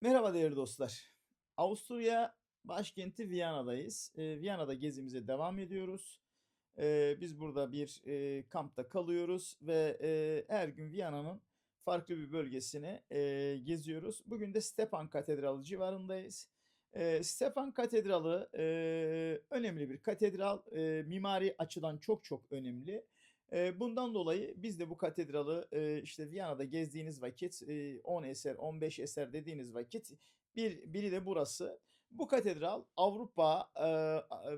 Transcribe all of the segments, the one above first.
Merhaba değerli dostlar. Avusturya başkenti Viyana'dayız. Eee, Viyana'da gezimize devam ediyoruz. Eee, biz burada bir, eee, kampta kalıyoruz ve, eee, her gün Viyana'nın farklı bir bölgesini, eee, geziyoruz. Bugün de Stepan Katedralı civarındayız. Eee, Stefan Katedralı, eee, önemli bir katedral. Eee, mimari açıdan çok çok önemli. Bundan dolayı biz de bu katedralı, işte, Viyana'da gezdiğiniz vakit, eee, 10 eser, 15 eser dediğiniz vakit bir biri de burası. Bu katedral Avrupa,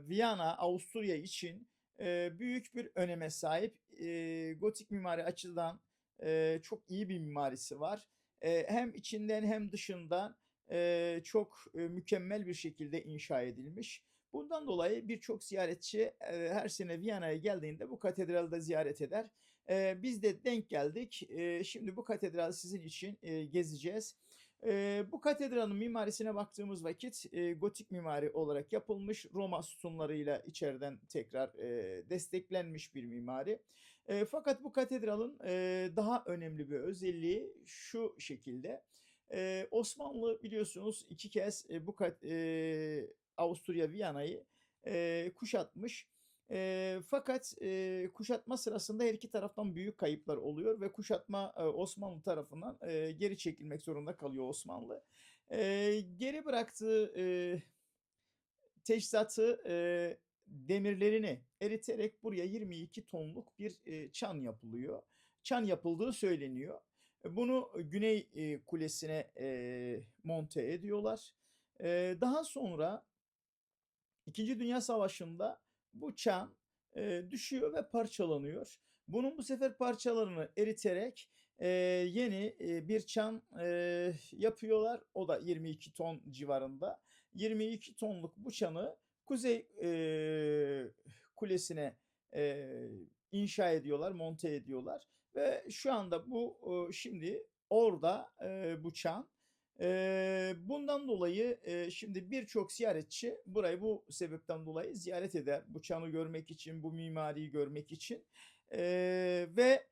Viyana, Avusturya için, büyük bir öneme sahip. Gotik mimari açıdan, çok iyi bir mimarisi var. Hem içinden hem dışından, çok, mükemmel bir şekilde inşa edilmiş. Bundan dolayı birçok ziyaretçi, eee, her sene Viyana'ya geldiğinde bu katedralı da ziyaret eder. Eee, biz de denk geldik. Eee, şimdi bu katedralı sizin için, eee, gezeceğiz. Eee, bu katedralın mimarisine baktığımız vakit, eee, gotik mimari olarak yapılmış. Roma sütunlarıyla içeriden tekrar, eee, desteklenmiş bir mimari. Eee, fakat bu katedralın, eee, daha önemli bir özelliği şu şekilde: Eee, Osmanlı biliyorsunuz 2 kez, eee, bu eee, Avusturya Viyana'yı, eee, kuşatmış. Eee, fakat, eee, kuşatma sırasında her 2 taraftan büyük kayıplar oluyor ve kuşatma, eee, Osmanlı tarafından, eee, geri çekilmek zorunda kalıyor Osmanlı. Eee, geri bıraktığı, eee, teçhizatı, eee, demirlerini eriterek buraya 22 tonluk bir, eee, çan yapılıyor. Çan yapıldığı söyleniyor. E, bunu Güney, eee, Kulesi'ne, eee, monte ediyorlar. Daha sonra 2. Dünya Savaşı'nda bu çan, düşüyor ve parçalanıyor. Bunun bu sefer parçalarını eriterek, yeni, bir çan, yapıyorlar. O da 22 ton civarında. 22 tonluk bu çanı Kuzey, Kulesi'ne, inşa ediyorlar, monte ediyorlar ve şu anda bu, şimdi orada, eee, bu çan. Eee, bundan dolayı, eee, şimdi birçok ziyaretçi burayı bu sebepten dolayı ziyaret eder. Bu çanı görmek için, bu mimariyi görmek için, ve,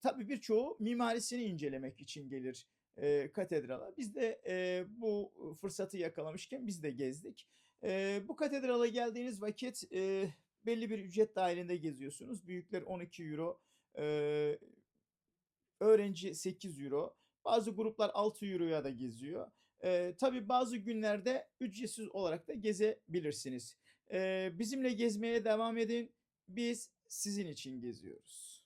tabii birçoğu mimarisini incelemek için gelir, katedrala. Biz de, bu fırsatı yakalamışken biz de gezdik. Bu katedrala geldiğiniz vakit, belli bir ücret dâhilinde geziyorsunuz. Büyükler €12, eee, öğrenci €8. Bazı gruplar €6'ya da geziyor. Eee, tabii bazı günlerde ücretsiz olarak da gezebilirsiniz. Eee, bizimle gezmeye devam edin. Biz sizin için geziyoruz.